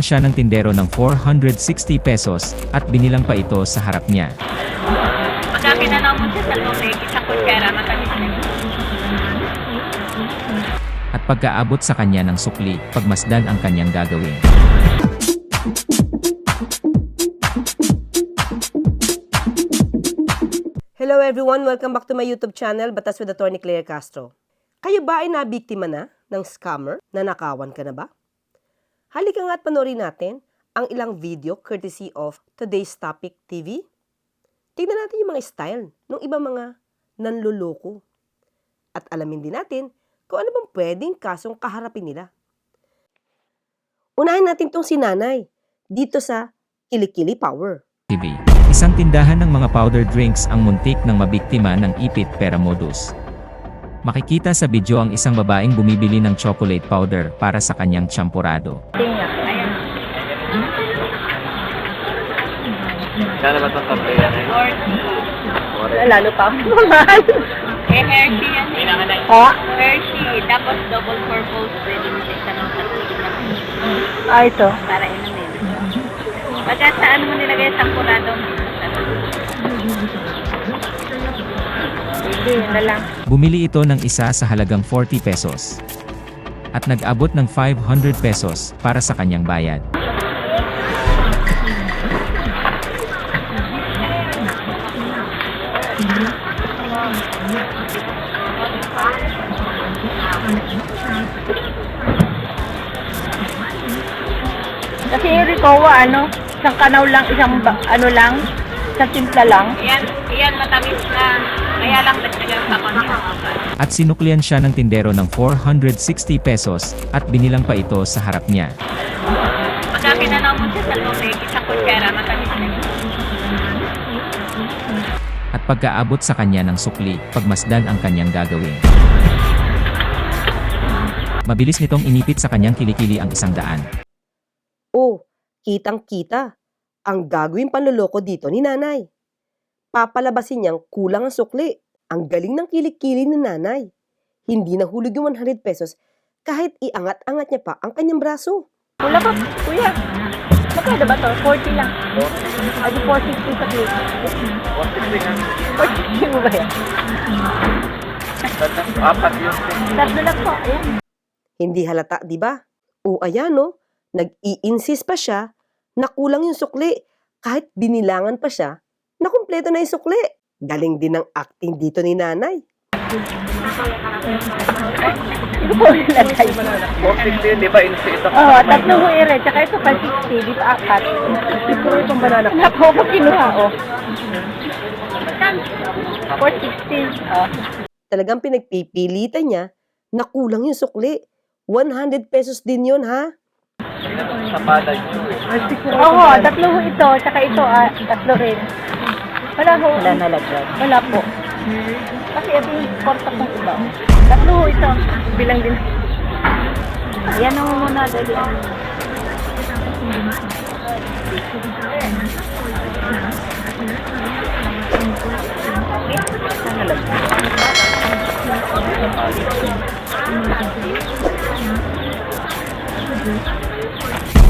siya ng tindero ng 460 pesos at binilang pa ito sa harap niya. Pagka pinanaw mo siya sa tubig, isang kutsara, matamis na. At pagkaabot sa kanya ng sukli, pagmasdan ang kanyang gagawin. Hello everyone, welcome back to my YouTube channel, Batas with Attorney Claire Castro. Kayo ba ay nabiktima na ng scammer? Nanakawan ka na ba? Halika nga at panoorin natin ang ilang video courtesy of Today's Topic TV. Tingnan natin yung mga style ng ibang mga nanluloko. At alamin din natin kung ano bang pwedeng kasong kaharapin nila. Unahin natin tong si Nanay dito sa Kilikili Power. TV. Isang tindahan ng mga powder drinks ang muntik ng mabiktima ng ipit pera modus. Makikita sa video ang isang babaeng bumibili ng chocolate powder para sa kanyang champurado. Kano ba itong kape yan eh? 40. Lalo pa ako mahal. Eh, Hershey yan. eh. Ha? Hershey. Tapos double purpose. Pwede mo siya itanong sa Ah, ito. para inumin. Pagka sa ano mo nilagay sa kurado, Yun na lang. Bumili ito ng isa sa halagang 40 pesos. At nag-abot ng 500 pesos para sa kanyang bayad. Kasi yung Ricowa, ano, isang kanaw lang, isang ba- ano lang, isang timpla lang. Yan, yan matamis na. Kaya lang dagdagan pa konti. At sinuklian siya ng tindero ng 460 pesos at binilang pa ito sa harap niya. Pagka pinanaw mo siya sa tubig, isang kutsara, matamis na. At pagkaabot sa kanya ng sukli, pagmasdan ang kanyang gagawin. Mabilis nitong inipit sa kanyang kilikili ang isang daan. Oh, kitang-kita. Ang gagawin panloloko dito ni nanay. Papalabasin niyang kulang ang sukli. Ang galing ng kilikili ni nanay. Hindi nahulog yung 100 pesos kahit iangat-angat niya pa ang kanyang braso. Wala ka, kuya. Magkano ba to? 40 lang. Adi 460 sa plate. 460 mo ba yan? Tatlong apat yun. Tatlo lang po. Ayan. Hindi halata, di ba? O ayan no, nag-i-insist pa siya na kulang yung sukli kahit binilangan pa siya na kumpleto na yung sukli. Galing din ng acting dito ni nanay. Ito po nilagay. 460 yun, di ba? Insi ito. Oo, oh, tatlo ho ere. Tsaka ito pa 60, di pa apat. Siguro itong banana. Ako kinuha, oh. 460. Oh. Talagang pinagpipilitan niya na kulang yung sukli. 100 pesos din yun ha. Sa palad yun. Oo, tatlo ho ito. Tsaka ito, ah, tatlo rin. Wala ho. Wala nalagyan. Wala po. Kasi ito yung porta kong iba. Tatlo ho ito. Bilang din. Yan ang muna dali.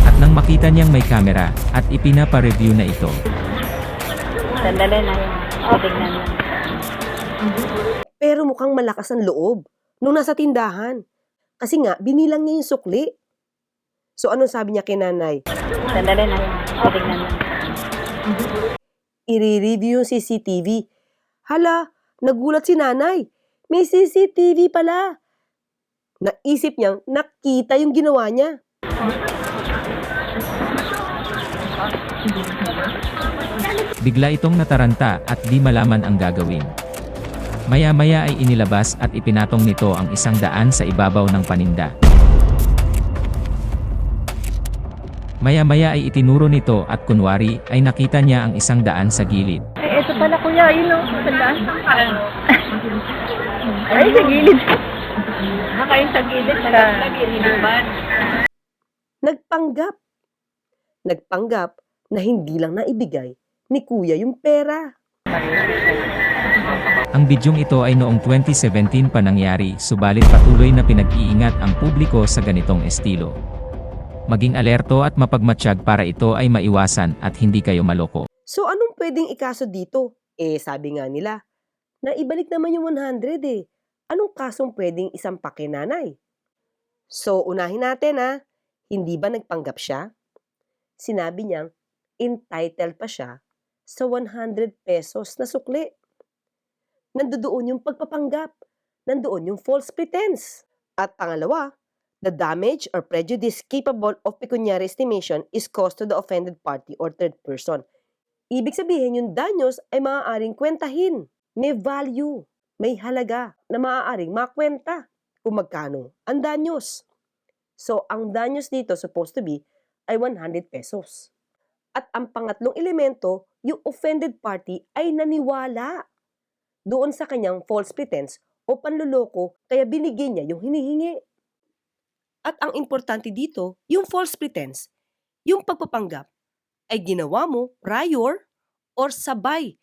At nang makita niyang may kamera, at ipinapa-review na ito, Sandali na yun. O, tingnan mo. Pero mukhang malakas ang loob nung nasa tindahan. Kasi nga, binilang niya yung sukli. So anong sabi niya kay nanay? Sandali na yun. O, tingnan mo. I-review yung CCTV. Hala, nagulat si nanay. May CCTV pala. Naisip niyang nakita yung ginawa niya. Bigla itong nataranta at di malaman ang gagawin. Maya-maya ay inilabas at ipinatong nito ang isang daan sa ibabaw ng paninda. Maya-maya ay itinuro nito at kunwari ay nakita niya ang isang daan sa gilid. Eh, ito pala kuya. Yun o. Sandaan. Ay, sa gilid. Baka yung sa gilid, ininuman. Nagpanggap. Nagpanggap na hindi lang naibigay ni kuya yung pera. Ang bidyong ito ay noong 2017 pa nangyari subalit patuloy na pinag-iingat ang publiko sa ganitong estilo. Maging alerto at mapagmatsyag para ito ay maiwasan at hindi kayo maloko. So anong pwedeng ikaso dito? Eh sabi nga nila, na ibalik naman yung 100 eh. Anong kasong pwedeng isang nanay? So unahin natin ha, hindi ba nagpanggap siya? Sinabi niyang entitled pa siya sa 100 pesos na sukli. Nandoon yung pagpapanggap. Nandoon yung false pretense. At pangalawa, the damage or prejudice capable of pecuniary estimation is caused to the offended party or third person. Ibig sabihin yung danyos ay maaaring kwentahin. May value, may halaga na maaaring makwenta kung magkano ang danyos. So, ang danyos dito supposed to be ay 100 pesos. At ang pangatlong elemento, yung offended party ay naniwala doon sa kanyang false pretense o panluloko kaya binigyan niya yung hinihingi. At ang importante dito, yung false pretense, yung pagpapanggap, ay ginawa mo prior or sabay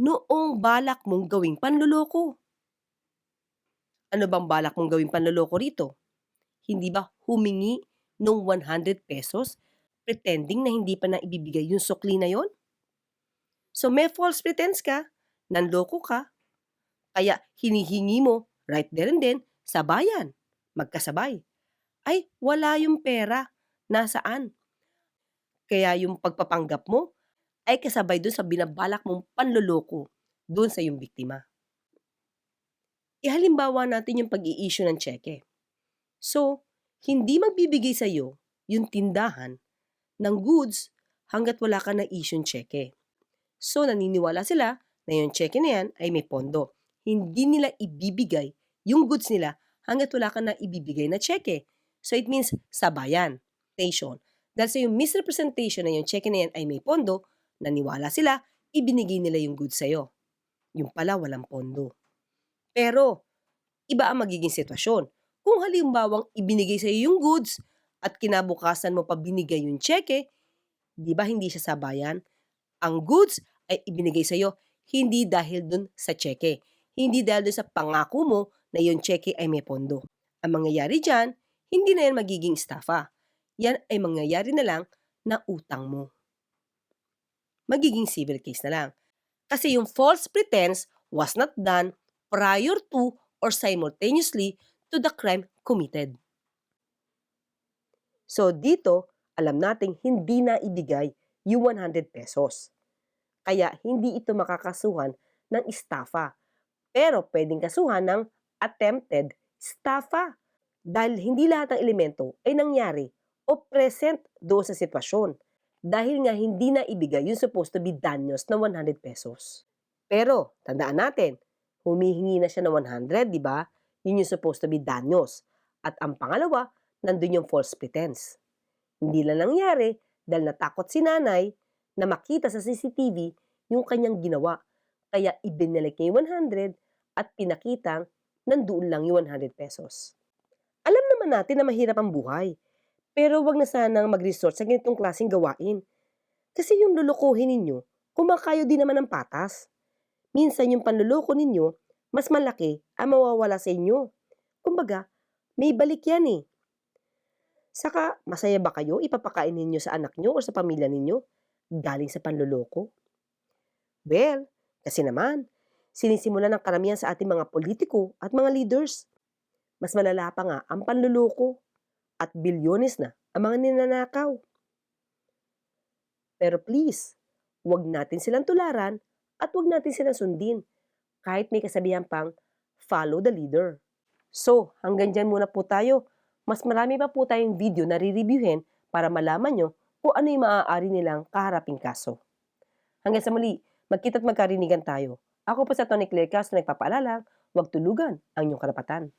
noong balak mong gawing panluloko. Ano bang balak mong gawing panluloko rito? Hindi ba humingi nung 100 pesos pretending na hindi pa na ibibigay yung sukli na yon? So may false pretense ka, nanloko ka, kaya hinihingi mo right there and then sa bayan, magkasabay. Ay, wala yung pera. Nasaan? Kaya yung pagpapanggap mo ay kasabay dun sa binabalak mong panluloko dun sa yung biktima. Ihalimbawa natin yung pag-i-issue ng cheque. So, hindi magbibigay sa iyo yung tindahan ng goods hanggat wala ka na issue cheque. So, naniniwala sila na yung cheque na yan ay may pondo. Hindi nila ibibigay yung goods nila hanggat wala ka na ibibigay na cheque. So, it means sabayan, station. Dahil sa yung misrepresentation na yung cheque na yan ay may pondo, naniwala sila, ibinigay nila yung goods sa'yo. Yung pala walang pondo. Pero, iba ang magiging sitwasyon. Kung halimbawang ibinigay sa'yo yung goods at kinabukasan mo pa binigay yung cheque, di ba hindi siya sabayan? Ang goods ay ibinigay sa'yo hindi dahil dun sa cheque. Hindi dahil dun sa pangako mo na yung cheque ay may pondo. Ang mangyayari dyan, hindi na yan magiging estafa. Yan ay mangyayari na lang na utang mo. Magiging civil case na lang. Kasi yung false pretense was not done prior to or simultaneously to the crime committed. So dito, alam nating hindi na ibigay yung 100 pesos. Kaya hindi ito makakasuhan ng estafa. Pero pwedeng kasuhan ng attempted estafa. Dahil hindi lahat ng elemento ay nangyari o present doon sa sitwasyon. Dahil nga hindi na ibigay yung supposed to be danyos na 100 pesos. Pero, tandaan natin, humihingi na siya ng 100, di ba? Yun yung supposed to be danyos. At ang pangalawa, nandun yung false pretense. Hindi lang nangyari dahil natakot si nanay na makita sa CCTV yung kanyang ginawa. Kaya ibinalik niya yung 100 at pinakitang nandoon lang yung 100 pesos. Alam naman natin na mahirap ang buhay. Pero wag na sanang mag-resort sa ganitong klaseng gawain. Kasi yung lulukuhin ninyo, kumakayo din naman ng patas. Minsan yung panluloko ninyo, mas malaki ang mawawala sa inyo. Kumbaga, may balik yan eh. Saka, masaya ba kayo ipapakain ninyo sa anak nyo o sa pamilya ninyo galing sa panluloko? Well, kasi naman, sinisimula ng karamihan sa ating mga politiko at mga leaders. Mas malala pa nga ang panluloko at bilyones na ang mga ninanakaw. Pero please, huwag natin silang tularan at huwag natin silang sundin kahit may kasabihan pang follow the leader. So, hanggang dyan muna po tayo. Mas marami pa po tayong video na re-reviewin para malaman nyo kung ano yung maaari nilang kaharaping kaso. Hanggang sa muli, magkita't magkarinigan tayo. Ako po sa Tony Claire Castro nagpapaalala, huwag tulugan ang inyong karapatan.